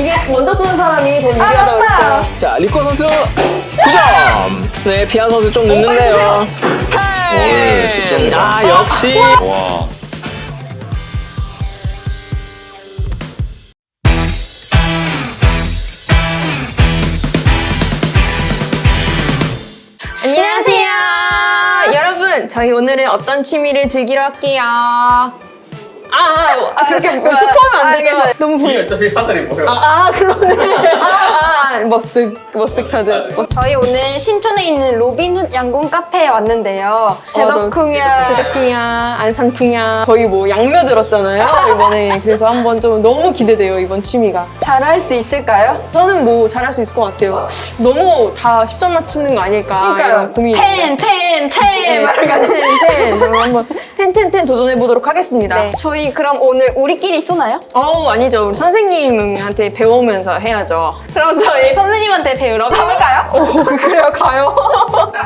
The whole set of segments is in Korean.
이게 먼저 쏘는 사람이 더 유리하다고. 했어요. 자, 리코 선수 9점! 네, 피아 선수 좀 늦는데요. 올, 10점이다. 아, 역시. 와. 안녕하세요. 여러분, 저희 오늘은 어떤 취미를 즐기러 할게요. 아, 아, 아 그렇게 뭐 스포하면 안 되죠. 알겠어요. 너무 보... 어차피 화살이 뭐야? 아, 아, 그러네. 아, 아, 머쓱, 머쓱 카드. 저희 오늘 신촌에 있는 로빈훗 양궁 카페에 왔는데요. 제덕궁야 제덕궁야, 안산궁야 거의 뭐 양며 들었잖아요 이번에. 그래서 한번 좀 너무 기대돼요 이번 취미가. 잘할 수 있을까요? 저는 뭐 잘할 수 있을 것 같아요. 너무 다 10점 맞추는 거 아닐까 이런 고민이. 텐, 텐, 텐! 네, 막 이렇게. 텐 텐텐. 한번 텐텐텐 도전해 보도록 하겠습니다. 네, 저희 그럼 오늘 우리끼리 쏘나요? 어우 아니죠. 우리 선생님한테 배우면서 해야죠. 그럼 저희 선생님한테 배우러 가볼까요? 오 그래요 가요.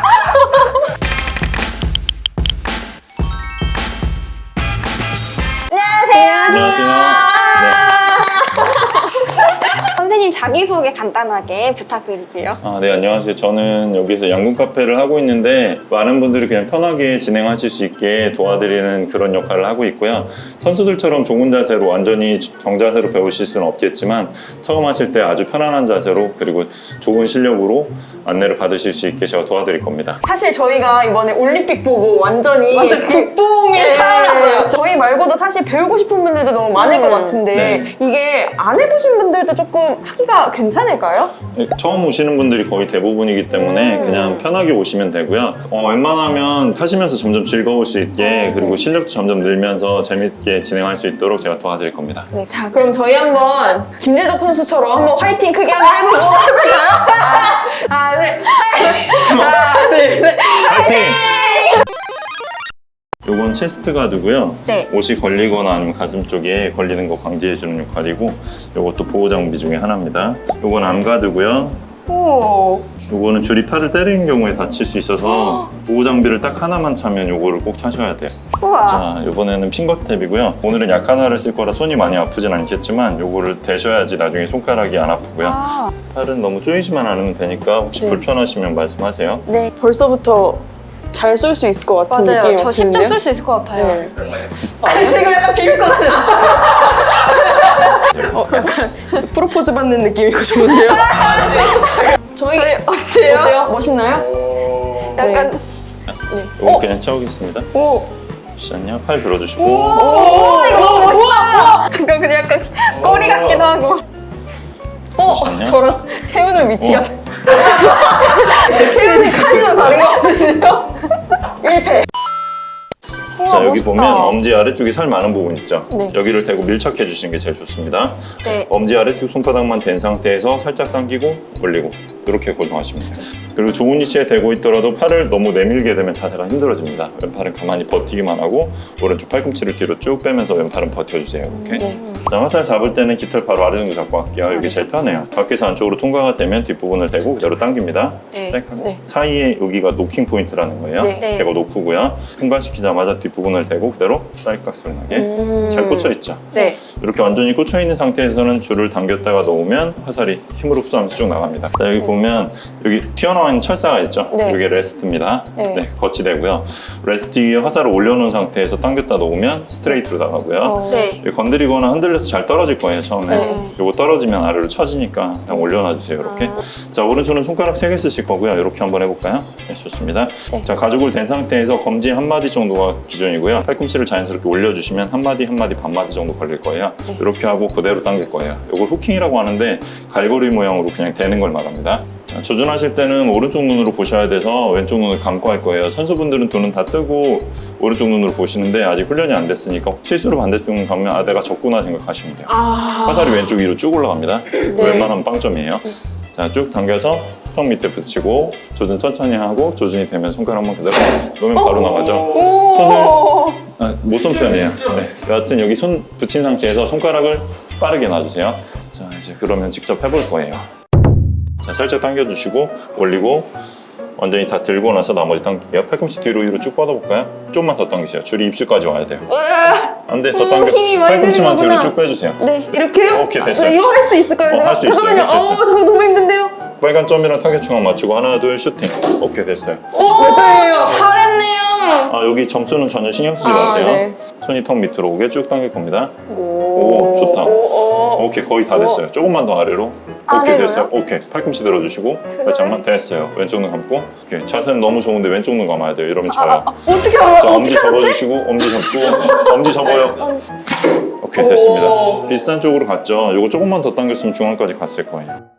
안녕하세요. 안녕하세요. 선생님 자기소개 간단하게 부탁드릴게요. 아, 네, 안녕하세요. 저는 여기서 양궁 카페를 하고 있는데 많은 분들이 그냥 편하게 진행하실 수 있게 도와드리는 그런 역할을 하고 있고요. 선수들처럼 좋은 자세로 완전히 정자세로 배우실 수는 없겠지만 처음 하실 때 아주 편안한 자세로 그리고 좋은 실력으로 안내를 받으실 수 있게 제가 도와드릴 겁니다. 사실 저희가 이번에 올림픽 보고 완전히 완전 국뽕에 네, 차올랐어요. 저희 말고도 사실 배우고 싶은 분들도 너무 많을 것 음, 같은데 네. 이게 안 해보신 분들도 조금 하기가 괜찮을까요? 처음 오시는 분들이 거의 대부분이기 때문에 음. 그냥 편하게 오시면 되고요. 어, 웬만하면 하시면서 점점 즐거울 수 있게 그리고 실력도 점점 늘면서 재밌게 진행할 수 있도록 제가 도와드릴 겁니다. 네, 자 그럼 저희 한번 김재덕 선수처럼 한번 화이팅 크게 한번 해보고 해볼까요? 아, 하나, 네. 하나, 둘, 셋. 파이팅! 요건 체스트 가드고요. 네. 옷이 걸리거나 아니면 가슴 쪽에 걸리는 거 방지해주는 역할이고 요것도 보호 장비 중에 하나입니다. 요건 암 가드고요. 오. 요거는 줄이 팔을 때리는 경우에 다칠 수 있어서 보호 장비를 딱 하나만 차면 요거를 꼭 차셔야 돼요. 우와. 자, 이번에는 핑거탭이고요. 오늘은 약한 알을 쓸 거라 손이 많이 아프진 않겠지만 요거를 대셔야지 나중에 손가락이 안 아프고요. 아, 팔은 너무 조이지만 않으면 되니까 혹시 네. 불편하시면 말씀하세요. 네, 벌써부터 잘쏠수 있을 것 같은 맞아요. 느낌이 저 10점 드는데요? 쓸수 있을 것 같아요. 네. 아, 지금 약간 비빌 것 같은. 어, 약간 프로포즈 받는 느낌이고 좋은데요? 저희, 어때요? 어때요? 멋있나요? 약간 요거 그냥 채우겠습니다. 오. 잠시만요. 팔 들어주시고. 오, 이거 너무 멋있다. 잠깐 근데 약간 꼬리 같기도 하고. 어, 잠시만요. 저랑 채우는 위치가 어. 채우는 여기 멋있다. 보면 엄지 아래쪽에 살 많은 부분 있죠? 네. 여기를 대고 밀착해 주시는 게 제일 좋습니다. 네. 엄지 아래쪽 손바닥만 댄 상태에서 살짝 당기고 올리고 이렇게 고정하시면 돼요. 그리고 좋은 위치에 대고 있더라도 팔을 너무 내밀게 되면 자세가 힘들어집니다. 왼팔은 가만히 버티기만 하고 오른쪽 팔꿈치를 뒤로 쭉 빼면서 왼팔은 버텨주세요. 이렇게. 네. 자, 화살 잡을 때는 깃털 바로 아래 정도 잡고 갈게요. 여기 제일 편해요. 밖에서 안쪽으로 통과가 되면 뒷부분을 대고 그대로 당깁니다. 네. 땡 하고. 네. 사이에 여기가 노킹 포인트라는 거예요. 네. 네. 대고 놓고고요. 통과시키자마자 뒷부분을 대고 그대로 딸깍 소리 나게 음. 잘 꽂혀 있죠. 네. 이렇게 완전히 꽂혀 있는 상태에서는 줄을 당겼다가 놓으면 화살이 힘으로 흡수하면서 쭉 나갑니다. 자, 여기 보면 여기 튀어나와 있는 철사가 있죠. 네. 이게 레스트입니다. 네. 네. 거치대고요. 레스트 위에 화살을 올려놓은 상태에서 당겼다 놓으면 스트레이트로 나가고요. 어. 네. 건드리거나 흔들려서 잘 떨어질 거예요 처음에 네. 요거 떨어지면 아래로 쳐지니까 그냥 올려놔주세요 이렇게 아. 자 오른손은 손가락 3개 쓰실 거고요 이렇게 한번 해볼까요? 네 좋습니다 네. 자 가죽을 댄 상태에서 검지 한 마디 정도가 기준이고요 팔꿈치를 자연스럽게 올려주시면 한 마디 한 마디 반 마디 정도 걸릴 거예요 네. 이렇게 하고 그대로 당길 거예요 요걸 후킹이라고 하는데 갈고리 모양으로 그냥 대는 걸 말합니다 자, 조준하실 때는 오른쪽 눈으로 보셔야 돼서 왼쪽 눈을 감고 할 거예요 선수분들은 두 눈 다 뜨고 오른쪽 눈으로 보시는데 아직 훈련이 안 됐으니까 실수로 반대쪽 눈 감으면 아 내가 졌구나 생각하시면 돼요 아. 화살이 왼쪽 위로 쭉 올라갑니다. 웬만하면 빵점이에요. 자, 쭉 당겨서 턱 밑에 붙이고 조준 천천히 하고 조준이 되면 손가락만 그대로 놓으면 바로 나가죠. 오. 아, 못쏜 편이에요. 네. 여하튼 여기 손 붙인 상태에서 손가락을 빠르게 놔주세요. 자, 이제 그러면 직접 해볼 거예요. 자, 살짝 당겨주시고 올리고 완전히 다 들고 나서 나머지 당길게요. 팔꿈치 뒤로 위로 쭉 뻗어볼까요? 좀만 더 당기세요. 줄이 입술까지 와야 돼요. 안 돼, 더 당겨. 힘이 많이 팔꿈치만 뒤로. 쭉 빼주세요. 네, 이렇게요? 오케이, 됐어요. 네, 이거 할 수 있을까요? 어, 제가? 할수 있어요, 잠깐만요. 할수 있어요. 어, 잠깐 너무 힘든데요? 빨간 점이랑 타겟 중앙 맞추고 하나, 둘, 슈팅. 오케이, 됐어요. 몇 점이에요? 잘했네요. 아, 여기 점수는 전혀 신경 쓰지 아, 마세요. 네. 손이 턱 밑으로 오게 쭉 당길 겁니다. 오, 오, 좋다. 오, 오. 오케이, 거의 다 됐어요. 조금만 더 아래로. 오케이, 아래로요? 됐어요. 오케이, 팔꿈치 들어주시고 살짝만 됐어요. 왼쪽 눈 감고. 오케이, 자세는 너무 좋은데 왼쪽 눈 감아야 돼요. 이러면 져요. 어떻게 알아? 자, 엄지 어떻게 알았지? 접어주시고, 엄지 접고, 엄지 접어요. 오케이, 됐습니다. 오. 비슷한 쪽으로 갔죠. 이거 조금만 더 당겼으면 중앙까지 갔을 거예요.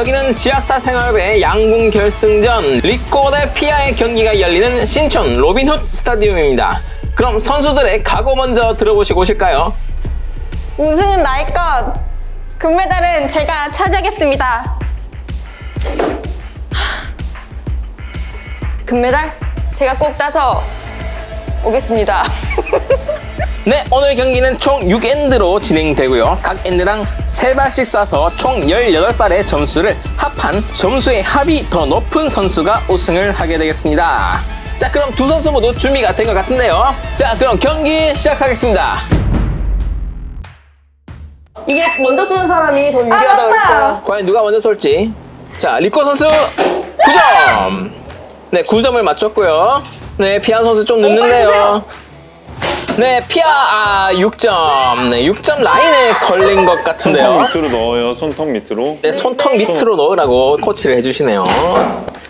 여기는 지학사 생활배 양궁 결승전 리코 대 피아의 경기가 열리는 신촌 로빈훗 스타디움입니다. 그럼 선수들의 각오 먼저 들어보시고 오실까요? 우승은 나의 것. 금메달은 제가 차지하겠습니다. 금메달? 제가 꼭 따서 오겠습니다. 네, 오늘 경기는 총 6엔드로 진행되고요. 각 엔드랑 3발씩 쏴서 총 18발의 점수를 합한 점수의 합이 더 높은 선수가 우승을 하게 되겠습니다. 자, 그럼 두 선수 모두 준비가 된 것 같은데요. 자, 그럼 경기 시작하겠습니다. 이게 먼저 쏘는 사람이 더 유리하다고 했어요. 과연 누가 먼저 쏠지. 자, 리코 선수 9점. 네, 9점을 맞췄고요. 네, 피아 선수 좀 늦는데요. 네, 피아 아, 6점. 네, 6점 라인에 걸린 것 같은데요. 밑으로 넣어요. 손턱 밑으로. 네, 손턱 밑으로 넣으라고 코치를 해주시네요.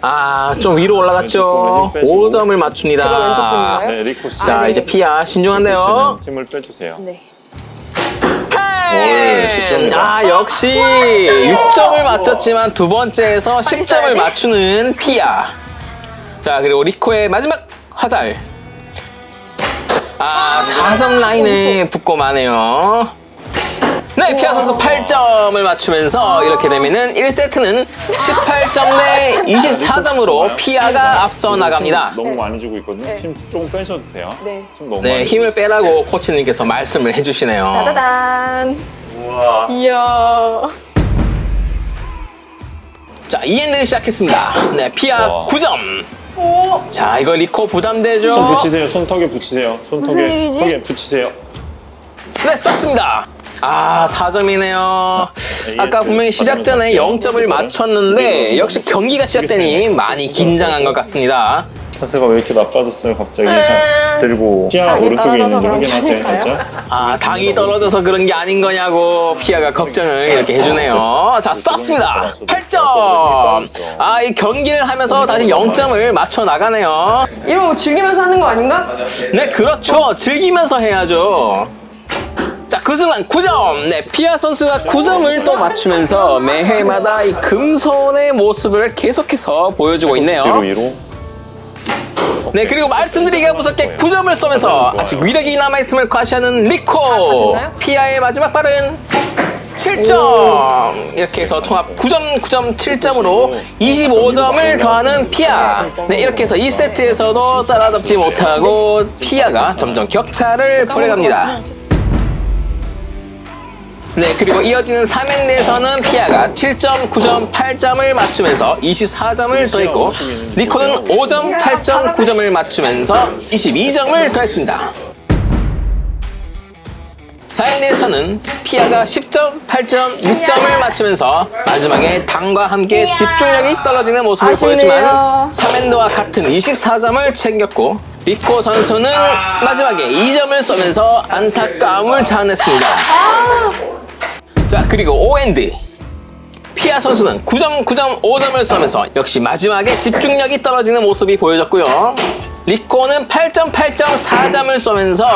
아, 좀 위로 올라갔죠. 왼쪽 손에 힘 빼시고. 5점을 맞춥니다. 제가 왼쪽? 네, 리코 씨. 자, 아, 네. 이제 피아 신중한데요. 씨는 힘을 빼주세요. 네. 올, 10점이다. 아, 역시 6점을 맞췄지만 두 번째에서 10점을 써야지. 맞추는 피아. 자, 그리고 리코의 마지막 화살. 아, 4점 라인에 붙고 마네요. 네, 피아 선수 8점을 맞추면서 이렇게 되면은 1세트는 18점 대 24점으로 피아가 앞서 나갑니다. 너무 많이 주고 있거든요. 네. 힘 조금 빼셔도 돼요. 네. 힘 너무 네, 많이 힘을 있어요. 빼라고 코치님께서 말씀을 해주시네요. 따다단. 우와. 이야. 자, 이엔드 시작했습니다. 네, 피아 와. 9점. 오. 자, 이거 리코 부담되죠? 손 붙이세요. 손턱에 붙이세요. 무슨 손턱에 일이지? 턱에 붙이세요. 네, 쐈습니다. 아, 4점이네요. 아까 AS 분명히 시작 전에 받으면 0점을 맞췄는데 역시 경기가 시작되니 많이 긴장한 것 같습니다. 자세가 왜 이렇게 나빠졌어요? 갑자기 음. 자, 들고 피아 당이 오른쪽에 떨어져서 있는지 그런 게 확인하세요. 아닐까요? 살짝. 아, 당이 떨어져서 그런 게 아닌 거냐고 피아가 걱정을 이렇게 해주네요. 자, 쐈습니다. 8점. 아, 이 경기를 하면서 다시 0점을 맞춰 나가네요. 이러고 즐기면서 하는 거 아닌가? 네, 그렇죠. 즐기면서 해야죠. 자, 그 순간 9점. 네, 피아 선수가 9점을 또 맞추면서 매회마다 이 금손의 모습을 계속해서 보여주고 뒤로 있네요. 위로. 네, 그리고 말씀드리기가 무섭게 9점을 쏘면서 아직 위력이 남아있음을 과시하는 다 리코. 피아의 마지막 발은 7점. 이렇게 해서 총합 9점, 9점, 7점으로 25점을 더하는 피아. 네, 이렇게 해서 2세트에서도 따라잡지 못하고 피아가 점점 격차를 벌여갑니다. 네, 그리고 이어지는 3엔드에서는 피아가 7점, 9점, 8점을 맞추면서 24점을 더했고 리코는 5점, 8점, 9점을 맞추면서 22점을 더했습니다. 4엔드에서는 피아가 10점, 8점, 6점을 맞추면서 마지막에 당과 함께 집중력이 떨어지는 모습을. 보였지만 3엔드와 같은 24점을 챙겼고 리코 선수는 마지막에 2점을 쏘면서 안타까움을 자아냈습니다. 자 그리고 5엔드 피아 선수는 9점, 9점, 5점을 쏘면서 역시 마지막에 집중력이 떨어지는 모습이 보여졌고요. 리코는 8점, 8점, 4점을 쏘면서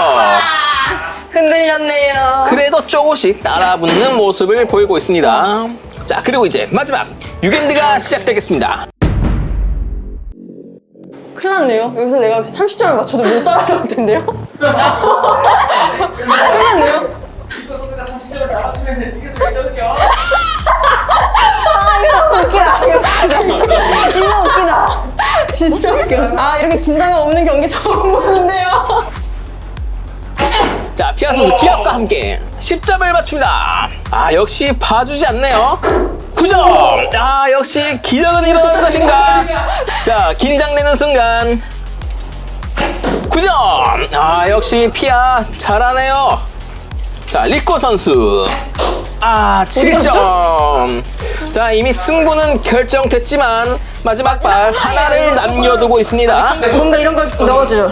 흔들렸네요. 그래도 조금씩 따라붙는 모습을 보이고 있습니다. 자 그리고 이제 마지막 6엔드가 시작되겠습니다. 큰일 났네요. 여기서 내가 30점을 맞춰도 못 따라잡을 텐데요? 큰일 났네요. 이 있거든요. 아, 이거 웃기다. 이거 웃기다. 이거 웃기다. 진짜 웃겨. 아, 이렇게 긴장감 없는 경기 처음 보는데요. 자, 피아 선수 기합과 함께 10점을 맞춥니다. 아, 역시 봐주지 않네요. 9점! 아, 역시 기적은 일어나는 것인가? 자, 긴장되는 순간. 9점! 아, 역시 피아 잘하네요. 자, 리코 선수. 아, 7점. 자, 이미 승부는 결정됐지만 마지막 발 하나를 남겨두고 있습니다. 뭔가 이런 걸 넣어줘.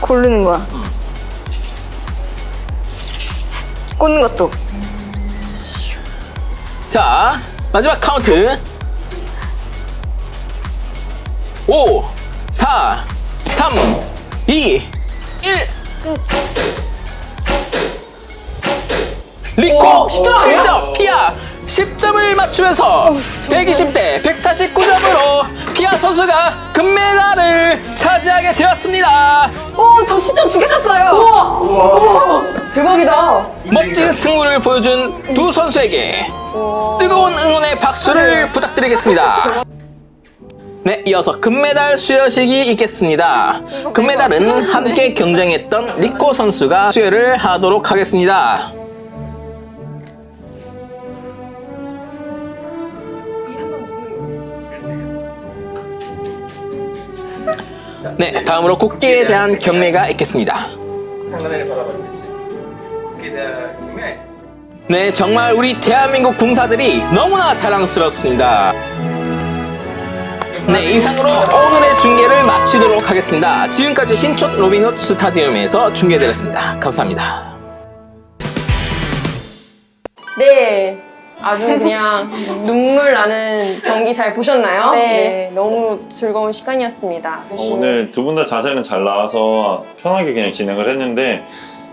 고르는 거야. 꽂는 것도. 자, 마지막 카운트. 5, 4, 3, 2, 1. 리코 우와, 10점 아니야? 7점, 피아 10점을 맞추면서 120대 149점으로 피아 선수가 금메달을 차지하게 되었습니다. 어, 저 시점 두 개 땄어요. 우와, 대박이다. 멋진 승부를 보여준 두 선수에게 뜨거운 응원의 박수를 부탁드리겠습니다. 네, 이어서 금메달 수여식이 있겠습니다. 금메달은 함께 경쟁했던 리코 선수가 수여를 하도록 하겠습니다. 네, 다음으로 국기에 대한 경례가 있겠습니다. 네, 정말 우리 대한민국 군사들이 너무나 자랑스럽습니다. 네, 이상으로 오늘의 중계를 마치도록 하겠습니다. 지금까지 신촌 로빈훗 스타디움에서 중계드렸습니다. 감사합니다. 네. 아주 그냥 눈물 나는 경기 잘 보셨나요? 네. 너무 즐거운 시간이었습니다. 어, 오늘 두 분 다 자세는 잘 나와서 편하게 그냥 진행을 했는데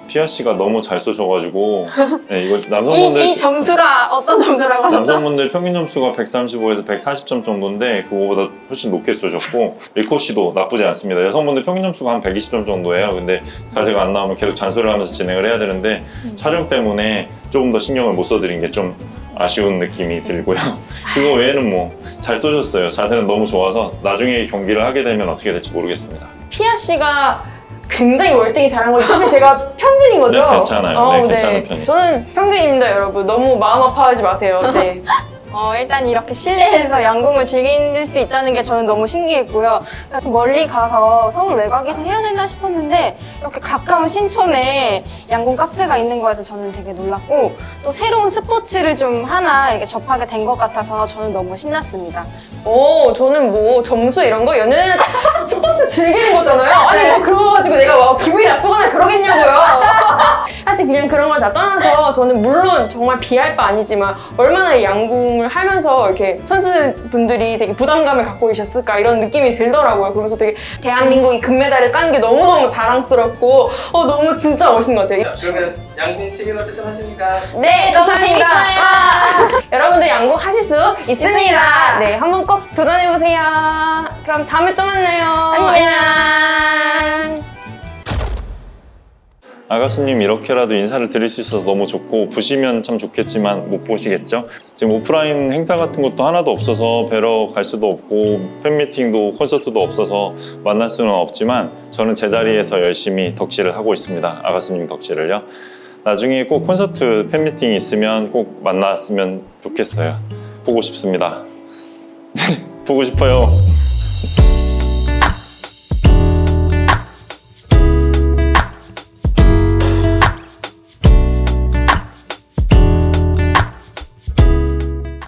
피아 씨가 너무 잘 쏘셔가지고 네, 이거 남성분들 이, 이 점수가 어떤 점수라고 하셨죠? 남성분들 평균 점수가 135에서 140점 정도인데 그거보다 훨씬 높게 쏘셨고 리코 씨도 나쁘지 않습니다. 여성분들 평균 점수가 한 120점 정도예요. 근데 자세가 안 나오면 계속 잔소리를 하면서 진행을 해야 되는데 촬영 때문에 조금 더 신경을 못 써드린 게 좀 아쉬운 느낌이 들고요. 그거 외에는 뭐 잘 쏘셨어요. 자세는 너무 좋아서 나중에 경기를 하게 되면 어떻게 될지 모르겠습니다. 피아 씨가 굉장히 월등히 잘한 거죠. 사실 제가 평균인 거죠. 네, 괜찮아요. 네, 괜찮은 편이에요. 저는 평균입니다, 여러분. 너무 마음 아파하지 마세요. 네. 어, 일단 이렇게 실내에서 양궁을 즐길 수 있다는 게 저는 너무 신기했고요. 좀 멀리 가서 서울 외곽에서 해야 되나 싶었는데 이렇게 가까운 신촌에 양궁 카페가 있는 거에서 저는 되게 놀랐고 또 새로운 스포츠를 좀 하나 이렇게 접하게 된 것 같아서 저는 너무 신났습니다. 오, 저는 뭐 점수 이런 거 연연해 즐기는 거잖아요. 아니 뭐 그런 거 가지고 내가 막 기분이 나쁘거나 그러겠냐고요. 사실 그냥 그런 걸 다 떠나서 저는 물론 정말 비할 바 아니지만 얼마나 이 양궁을 하면서 이렇게 선수분들이 되게 부담감을 갖고 계셨을까 이런 느낌이 들더라고요. 그러면서 되게 대한민국이 금메달을 딴 게 너무너무 자랑스럽고 어 너무 진짜 멋있는 것 같아요. 그러면 양궁 취미로 추천하십니까? 네, 너무 추천합니다. 재밌어요. 아, 여러분들 양궁 하실 수 있습니다. 네, 한번 꼭 도전해 보세요. 그럼 다음에 또 만나요. 안녕. 아가수님 이렇게라도 인사를 드릴 수 있어서 너무 좋고 보시면 참 좋겠지만 못 보시겠죠? 지금 오프라인 행사 같은 것도 하나도 없어서 뵈러 갈 수도 없고 팬미팅도 콘서트도 없어서 만날 수는 없지만 저는 제자리에서 열심히 덕질을 하고 있습니다. 아가수님 덕질을요. 나중에 꼭 콘서트 팬미팅이 있으면 꼭 만났으면 좋겠어요. 보고 싶습니다. 보고 싶어요.